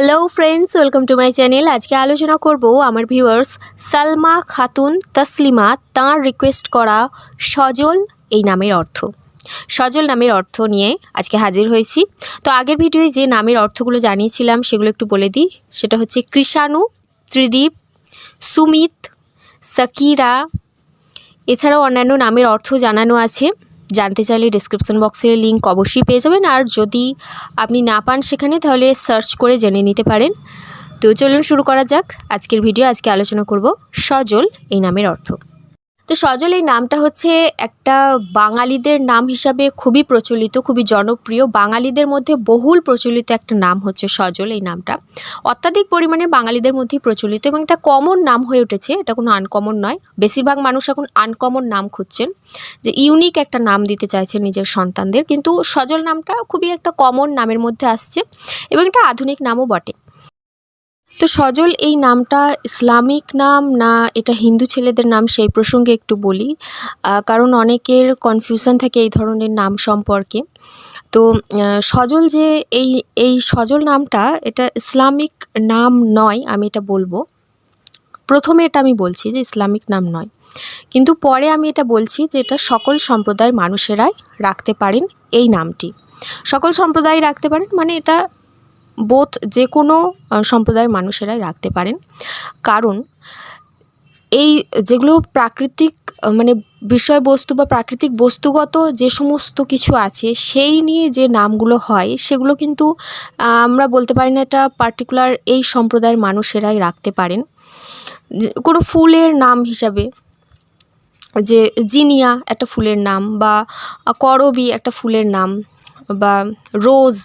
Hello friends welcome to my channel আজকে আলোচনা করব আমার ভিউয়ার্স সালমা খাতুন তসলিমা তাঁর রিকোয়েস্ট করা সজল এই নামের অর্থ। সজল নামের অর্থ নিয়ে আজকে হাজির হয়েছি। তো আগের ভিডিওয়ে যে নামের অর্থগুলো জানিয়েছিলাম, সেগুলো একটু বলে দিই। সেটা হচ্ছে কৃষাণু, ত্রিদীপ, সুমিত, সাকিরা। এছাড়াও অন্যান্য নামের অর্থ জানানো আছে। জানতে চাইলে ডিসক্রিপশন বক্সে লিঙ্ক অবশ্যই পেয়ে যাবেন। আর যদি আপনি না পান সেখানে, তাহলে সার্চ করে জেনে নিতে পারেন। তো চলুন শুরু করা যাক। আজকের ভিডিও আজকে আলোচনা করব সজল এই নামের অর্থ। তো সজল, এই নামটা হচ্ছে একটা বাঙালিদের নাম হিসাবে খুবই প্রচলিত, খুবই জনপ্রিয়। বাঙালিদের মধ্যে বহুল প্রচলিত একটা নাম হচ্ছে সজল, এই নামটা। অত্যাধিক পরিমাণে বাঙালিদের মধ্যেই প্রচলিত এবং এটা কমন নাম হয়ে উঠেছে। এটা কোনো আনকমন নয়। বেশিরভাগ মানুষ এখন আনকমন নাম খুঁজছেন, যে ইউনিক একটা নাম দিতে চাইছেন নিজের সন্তানদের। কিন্তু সজল নামটা খুবই একটা কমন নামের মধ্যে আসছে এবং এটা আধুনিক নামও বটে। তো সজল, এই নামটা ইসলামিক নাম না এটা হিন্দু ছেলেদের নাম সেই প্রসঙ্গে একটু বলি। কারণ অনেকের কনফিউশন থাকে এই ধরনের নাম সম্পর্কে। তো সজল যে এই এই সজল নামটা, এটা ইসলামিক নাম নয় আমি এটা বলব। প্রথমে এটা আমি বলছি যে ইসলামিক নাম নয়। কিন্তু পরে আমি এটা বলছি যে এটা সকল সম্প্রদায়ের মানুষেরাই রাখতে পারেন এই নামটি। সকল সম্প্রদায় রাখতে পারেন মানে এটা বোধ যে কোনো সম্প্রদায়ের মানুষেরাই রাখতে পারেন। কারণ এই যেগুলো প্রাকৃতিক মানে বিষয়বস্তু বা প্রাকৃতিক বস্তুগত যে সমস্ত কিছু আছে, সেই নিয়ে যে নামগুলো হয়, সেগুলো কিন্তু আমরা বলতে পারি না এটা পার্টিকুলার এই সম্প্রদায়ের মানুষেরাই রাখতে পারেন। কোনো ফুলের নাম হিসাবে, যে জিনিয়া একটা ফুলের নাম বা করবি একটা ফুলের নাম বা, রোজ,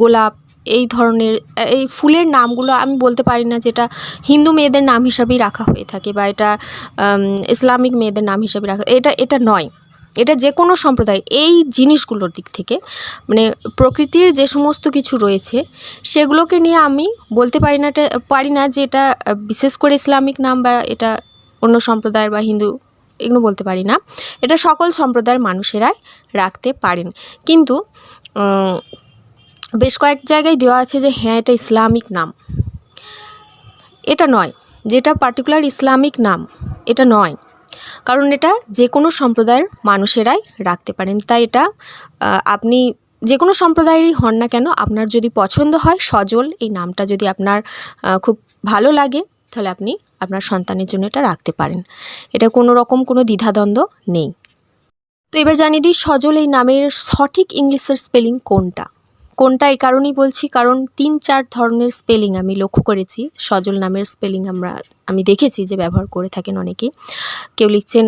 গোলাপ এই ধরনের, এই ফুলের নামগুলো আমি বলতে পারি না যেটা হিন্দু মেয়েদের নাম হিসাবেই রাখা হয়ে থাকে বা এটা ইসলামিক মেয়েদের নাম হিসাবে রাখা, এটা এটা নয়। এটা যে কোনো সম্প্রদায়, এই জিনিসগুলোর দিক থেকে মানে প্রকৃতির যে সমস্ত কিছু রয়েছে, সেগুলোকে নিয়ে আমি বলতে পারি না পারি না যে এটা বিশেষ করে ইসলামিক নাম বা এটা অন্য সম্প্রদায়ের বা হিন্দু এগুলো বলতে পারি না। এটা সকল সম্প্রদায়ের মানুষেরাই রাখতে পারেন। কিন্তু বেশ কয়েক জায়গায় দেওয়া আছে যে হ্যাঁ এটা ইসলামিক নাম। এটা নয়। যেটা পার্টিকুলার ইসলামিক নাম, এটা নয়। কারণ এটা যে কোনো সম্প্রদায়ের মানুষেরাই রাখতে পারেন। তাই এটা আপনি যে কোনো সম্প্রদায়েরই হন না কেন, আপনার যদি পছন্দ হয়, সজল এই নামটা যদি আপনার খুব ভালো লাগে, তাহলে আপনি আপনার সন্তানের জন্য এটা রাখতে পারেন। এটা কোনো রকম কোনো দ্বিধাদ্বন্দ্ব নেই। তো এবার জানিয়ে দিই, সজল এই নামের সঠিক ইংলিশের স্পেলিং কোনটা? কোনটা এই কারণেই বলছি? কারণ তিন চার ধরনের স্পেলিং আমি লক্ষ্য করেছি। সজল নামের স্পেলিং আমরা, আমি দেখেছি যে ব্যবহার করে থাকেন অনেকে কেউ লিখছেন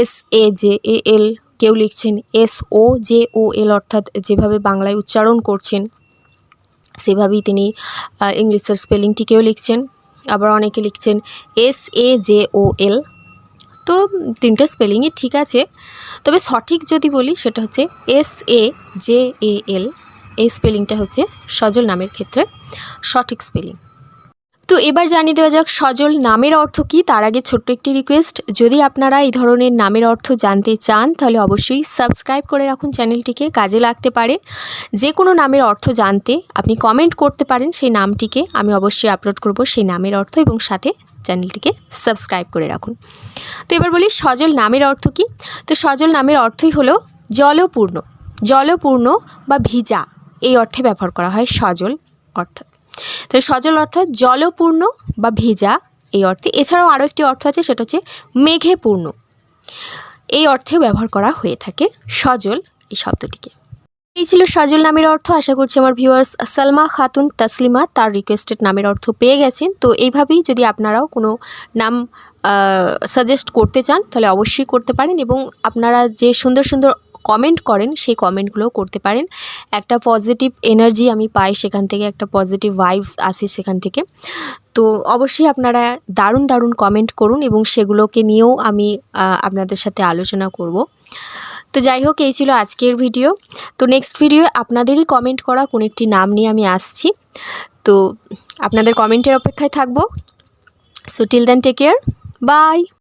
এস এ জে এ এল কেউ লিখছেন এস ও জে ও এল অর্থাৎ যেভাবে বাংলায় উচ্চারণ করছেন, সেভাবেই তিনি ইংলিশের স্পেলিংটিকেও লিখছেন। আবার অনেকে লিখছেন এস এ জে ও এল তো তিনটে স্পেলিংই ঠিক আছে। তবে সঠিক যদি বলি, সেটা হচ্ছে এস এ জে এ এল এই স্পেলিংটা হচ্ছে সজল নামের ক্ষেত্রে, সঠিক স্পেলিং। তো এবার জানিয়ে দেওয়া যাক, সজল নামের অর্থ কী? তার আগে ছোট্ট একটি রিকোয়েস্ট যদি আপনারা এই ধরনের নামের অর্থ জানতে চান, তাহলে অবশ্যই সাবস্ক্রাইব করে রাখুন চ্যানেলটিকে, কাজে লাগতে পারে। যে কোনো নামের অর্থ জানতে আপনি কমেন্ট করতে পারেন, সেই নামটিকে আমি অবশ্যই আপলোড করব, সেই নামের অর্থ এবং সাথে চ্যানেলটিকে সাবস্ক্রাইব করে রাখুন। তো এবার বলি, সজল নামের অর্থ কী? তো সজল নামের অর্থই হলো জলপূর্ণ জলপূর্ণ বা ভিজা। এই অর্থে ব্যবহার করা হয় সজল অর্থাৎ তো সজল অর্থাৎ জলপূর্ণ বা ভেজা এই অর্থে। এছাড়াও আরও একটি অর্থ আছে, সেটা হচ্ছে মেঘে পূর্ণ এই অর্থে ব্যবহার করা হয়ে থাকে সজল এই শব্দটিকে। এই ছিল সজল নামের অর্থ। আশা করছি আমার ভিউয়ার্স সালমা খাতুন তাসলিমা তার রিকোয়েস্টেড নামের অর্থ পেয়ে গেছেন। তো এইভাবেই যদি আপনারাও কোনো নাম সাজেস্ট করতে চান, তাহলে অবশ্যই করতে পারেন এবং আপনারা যে সুন্দর সুন্দর কমেন্ট করেন, সেই কমেন্টগুলো করতে পারেন। একটা পজিটিভ এনার্জি আমি পাই সেখান থেকে, একটা পজিটিভ ভাইবস আসে সেখান থেকে। তো অবশ্যই আপনারা দারুণ দারুণ কমেন্ট করুন এবং সেগুলোকে নিয়েও আমি আপনাদের সাথে আলোচনা করব। তো যাই হোক, এই ছিল আজকের ভিডিও তো নেক্সট ভিডিও আপনাদেরই কমেন্ট করা, কোনো একটি নাম নিয়ে আমি আসছি। তো আপনাদের কমেন্টের অপেক্ষায় থাকব। So till then take care bye